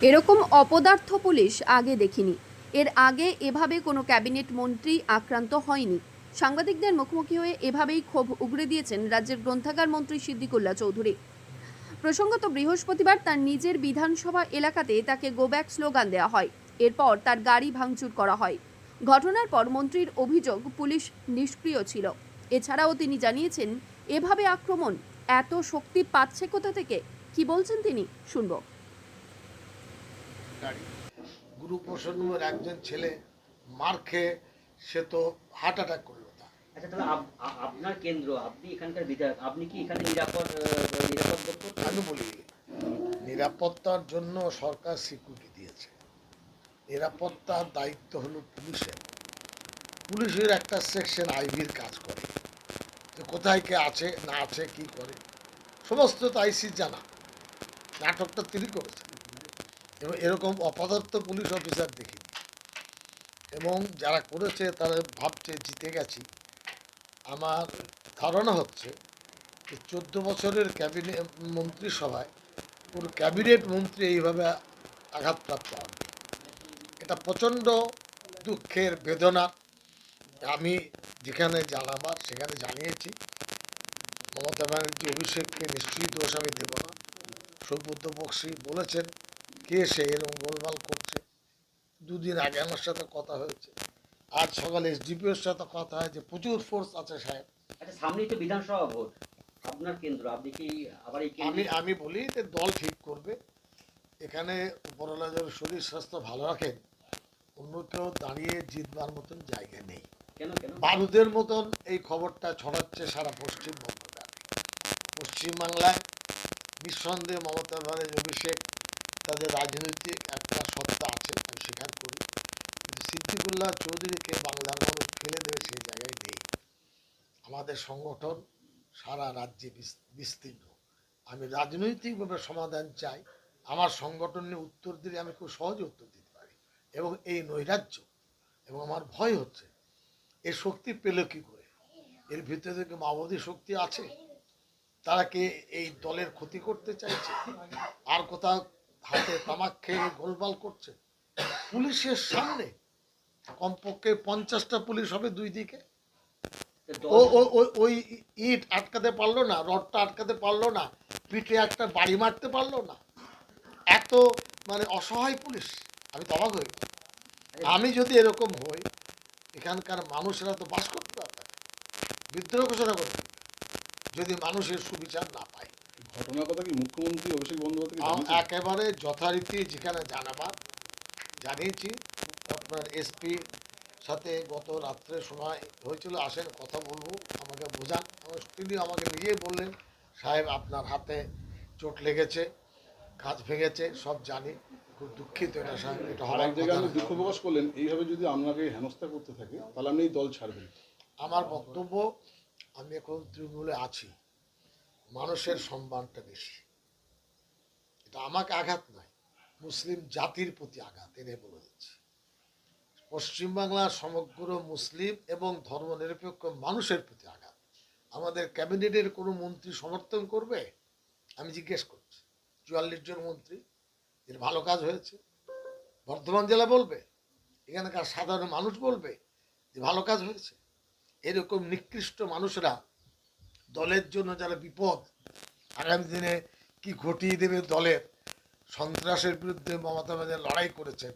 এরকম অপদার্থ পুলিশ আগে দেখিনি। এর আগে এভাবে কোনো ক্যাবিনেট মন্ত্রী আক্রান্ত হয়নি। সাংবাদিকদের মুখোমুখি হয়ে এভাবেই ক্ষোভ উগরে দিয়েছেন রাজ্যের গ্রন্থাগার মন্ত্রী সিদ্দিকুল্লা চৌধুরী। প্রসঙ্গত বৃহস্পতিবার তার নিজের বিধানসভা এলাকাতে তাকে গোব্যাক স্লোগান দেওয়া হয়। এরপর তার গাড়ি ভাঙচুর করা হয়। ঘটনার পর মন্ত্রীর অভিযোগ পুলিশ নিষ্ক্রিয় ছিল। এছাড়াও তিনি জানিয়েছেন, এভাবে আক্রমণ এত শক্তি পাচ্ছে কোথা থেকে? কি বলছেন তিনি? শুনব। গাড়ি গুরু প্রসন্নর একজন ছেলে মার খেয়ে সে তো হার্ট অ্যাটাক করল আচ্ছা তাহলে আপনার কেন্দ্র আপনি এখানকার বিধায়ক আপনি কি এখানে নিরাপদ নিরাপদ আমি বলি নিরাপত্তার জন্য সরকার স্বীকৃতি দিয়েছে। নিরাপত্তার দায়িত্ব হলো পুলিশের। পুলিশের একটা সেকশন আইভির কাজ করে যে কোথায় কে আছে না আছে কি করে। সমস্ত তো আইসি জানা। নাটকটা তিনি করেছেন। এবং এরকম অপদার্থ পুলিশ অফিসার দেখিনি। এবং যারা করেছে, তারা ভাবছে, জিতে গেছি। আমার ধারণা হচ্ছে যে চোদ্দ বছরের ক্যাবিনেট মন্ত্রিসভায় কোনো ক্যাবিনেট মন্ত্রী এইভাবে আঘাতপ্রাপ্ত হন। এটা প্রচণ্ড দুঃখের বেদনা। আমি যেখানে জানাবার সেখানে জানিয়েছি। মমতা ব্যানার্জি অভিষেককে নিশ্চয়ই দোষ আমি দেব না। সৌব্রত বক্সি বলেছেন কে সে এরকম গোলমাল করছে? দুদিন আগে আমার সাথে কথা হয়েছে। আজ সকালে এসডিপিওর সাথে কথা হয়েছে। প্রচুর ফোর্স আছে সাহেব। আচ্ছা সামনেই তো বিধানসভা ভোট। আপনার কেন্দ্র আপনি কি আবার এই আমি আমি বলি যে দল ঠিক করবে। এখানে উপরওয়ালা যেন শরীর স্বাস্থ্য ভালো রাখেন অন্য কেউ দাঁড়িয়ে জিতবার মতন জায়গা নেই। কেন কেন? বারুদের মতন এই খবরটা ছড়াচ্ছে সারা পশ্চিমবঙ্গ পশ্চিমবাংলায় নিঃসন্দেহে মমতা ব্যানার্জি অভিষেক তাদের রাজনৈতিক একটা সত্তা আছে, আমি স্বীকার করি। কিন্তু সিদ্দিকুল্লাহ চৌধুরীকে বাংলার মানুষ ফেলে দেবে সেই জায়গায় নেই। আমাদের সংগঠন সারা রাজ্যে বিস্তীর্ণ। আমি রাজনৈতিকভাবে সমাধান চাই। আমার সংগঠন নিয়ে উত্তর দিলে আমি খুব সহজে উত্তর দিতে পারি। এবং এই নৈরাজ্য এবং আমার ভয় হচ্ছে এই শক্তি পেল কি করে? এর ভিতরে কি মাওবাদী শক্তি আছে? তারা কি এই দলের ক্ষতি করতে চাইছে? আর কোথাও হাতে তামাক খেয়ে গোলমাল করছে। পুলিশের সামনে কমপক্ষে পঞ্চাশটা পুলিশ হবে দুই দিকে। ও ওই ইট আটকাতে পারল না, রডটা আটকাতে পারল না, পিঠে একটা বাড়ি মারতে পারল না। এত মানে অসহায় পুলিশ, আমি তো হয়ে আমি যদি এরকম হই, এখানকার মানুষেরা তো বাস করতে পারবে। বিদ্রোহ ঘোষণা করবে। যদি মানুষের সুবিচার না পায়। ঘটনার কথা কি মুখ্যমন্ত্রী অভিষেক বন্দ্যোপাধ্যায় একেবারে যথারীতি যেখানে জানাবার জানিয়েছি। আপনার এসপি সাথে গত রাত্রে সময় হয়েছিল আসেন কথা বলব আমাকে বোঝান। তিনি আমাকে নিজেই বললেন সাহেব আপনার হাতে চোট লেগেছে কাজ ভেঙেছে সব জানি খুব দুঃখিত এটা সাহেব এটা হওয়ার জায়গায় আপনি দুঃখ প্রকাশ করলেন এইভাবে যদি আপনাকে হেনস্থা করতে থাকে তাহলে আপনি দল ছাড়বেন। আমার বক্তব্য আমি এখন তৃণমূলে আছি। মানুষের সম্মানটা বেশি। এটা আমাকে আঘাত নয়, মুসলিম জাতির প্রতি আঘাত এনে বলে দিচ্ছি। পশ্চিমবাংলার সমগ্র মুসলিম এবং ধর্মনিরপেক্ষ মানুষের প্রতি আঘাত। আমাদের ক্যাবিনেটের কোনো মন্ত্রী সমর্থন করবে? আমি জিজ্ঞেস করছি। চুয়াল্লিশ জন মন্ত্রী, এর ভালো কাজ হয়েছে। বর্ধমান জেলা বলবে, এখানকার সাধারণ মানুষ বলবে যে ভালো কাজ হয়েছে। এরকম নিকৃষ্ট মানুষরা দলের জন্য যারা বিপদ আগামী দিনে কি ঘটিয়ে দেবে দলের সন্ত্রাসের বিরুদ্ধে মমতা ব্যানার্জি লড়াই করেছেন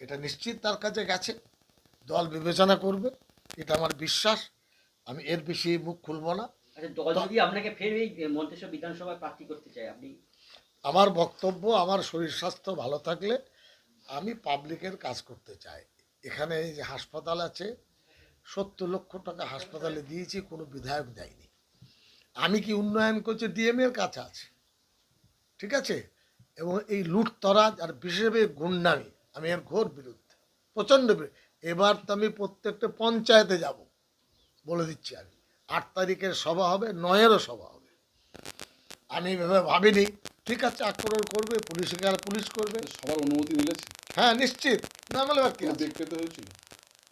এটা নিশ্চিত তার কাছে গেছে। দল বিবেচনা করবে এটা আমার বিশ্বাস। আমি এর বেশি মুখ খুলব না। আচ্ছা দল যদি আপনাকে ফের এই মন্ত্রিসভা বিধানসভায় প্রার্থী করতে আপনি? আমার বক্তব্য আমার শরীর স্বাস্থ্য ভালো থাকলে আমি পাবলিকের কাজ করতে চাই। এখানে এই যে হাসপাতাল আছে সত্তর লক্ষ টাকা হাসপাতালে দিয়েছি কোনো বিধায়ক দেয়নি। আমি কি উন্নয়ন করছি? ডিএম এর কাছে আছে। ঠিক আছে? এবং এই লুটতরাজ আর বিশেষভাবে গুন্ডামি আমি এর ঘোর বিরুদ্ধে। প্রচণ্ড এবার তো আমি প্রত্যেকটা পঞ্চায়েতে যাব বলে দিচ্ছি আমি। আট তারিখের সভা হবে নয়েরও সভা হবে। আমি এভাবে ভাবিনি। ঠিক আছে আক্রমণ করবে পুলিশকে আর পুলিশ করবে। সবার অনুমতি মিলেছে? হ্যাঁ নিশ্চিত। না বলে আর কি দেখতে তো হয়েছিল?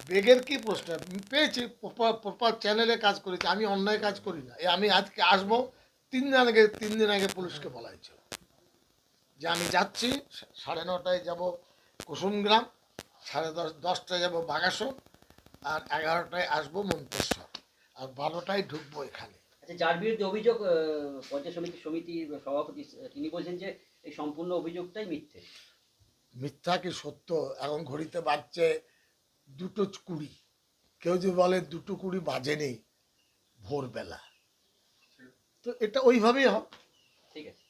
বেগের কি প্রশ্ন? পেয়েছি। প্রপার চ্যানেলে কাজ করেছি। আমি অন্যায় কাজ করি না। আমি আজকে আসব তিন দিন আগে তিন দিন আগে পুলিশকে বলা হয়েছিল যে আমি যাচ্ছি সাড়ে নটায় যাব কুসুমগ্রাম সাড়ে দশ দশটায় যাব বাগাসন আর এগারোটায় আসব মন্তেশ্বর। আর বারোটায় ঢুকবো এখানে। আচ্ছা যার বিরুদ্ধে অভিযোগ পঞ্চায়েত সমিতি সমিতির সভাপতি তিনি বলছেন যে এই সম্পূর্ণ অভিযোগটাই মিথ্যে। মিথ্যা কি সত্য? এখন ঘড়িতে বাজছে দুটো কুড়ি। কেউ যদি বলে দুটো কুড়ি বাজে নেই, ভোরবেলা। তো এটা ওইভাবেই হবে ঠিক আছে।